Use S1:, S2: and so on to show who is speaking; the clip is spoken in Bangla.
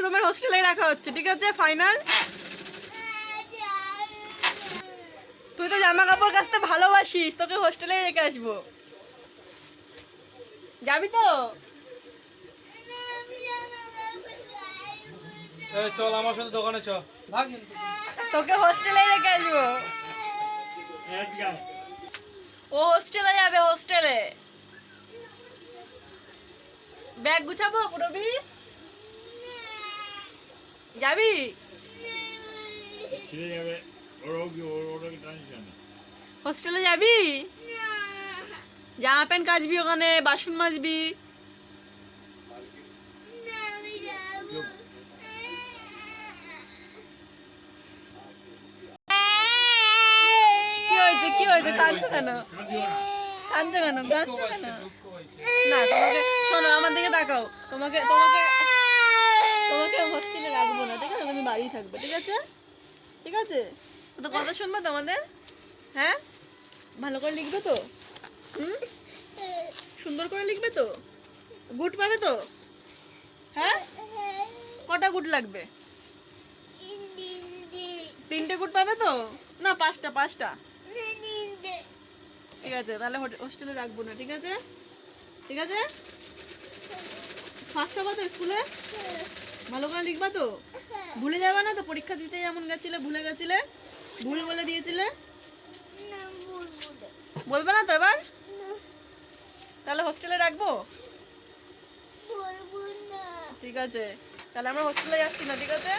S1: মাসরুমের হোস্টেলে রাখা হচ্ছে ঠিক আছে? ফাইনাল তুই তো জামা কাপড় কাচতে ভালোবাসিস তোকে হোস্টেলে রেখে আসব। যাবি তো?
S2: চল আমার সাথে দোকানে চ। ভাগ কিন্তু।
S1: তোকে হোস্টেলে রেখে আসব। ও হোস্টেলে যাবে হোস্টেলে ব্যাগ গুছাবো পুরবি? যাবি? হোস্টেলে যাবি? জামা প্যান্ট কাচবি ওখানে বাসন মাজবি। কি হয়েছে? কাঁদছো কেন? কাঁদছো কেন? কাঁদছো কেন? না তোমাকে শোনো আমার দিকে তাকাও। তোমাকে তোমাকে হোস্টেলে রাখব না, ঠিক আছে? তুমি বাড়ি থাকবে, ঠিক আছে? ঠিক আছে? তো কথা শুনবে তোমাদের? হ্যাঁ? ভালো করে লিখবে তো? হুম? সুন্দর করে লিখবে তো? গুড পাবে তো? হ্যাঁ? কটা গুড লাগবে? তিনটে গুড পাবে তো? না, পাঁচটা পাঁচটা। ঠিক আছে, তাহলে হোস্টেলে রাখব না, ঠিক আছে? ঠিক আছে? ফার্স্ট হবা তো স্কুলে? ভালো করে লিখবা তো? ভুলে যাবে না তো? পরীক্ষা দিতে যেমন গেছিলে ভুলে গেছিলে? ভুল বলে দিয়েছিলে? বলবে না তো এবার? তাহলে হোস্টেলে রাখব? ঠিক আছে। তাহলে আমরা হোস্টেলে যাচ্ছি না ঠিক আছে?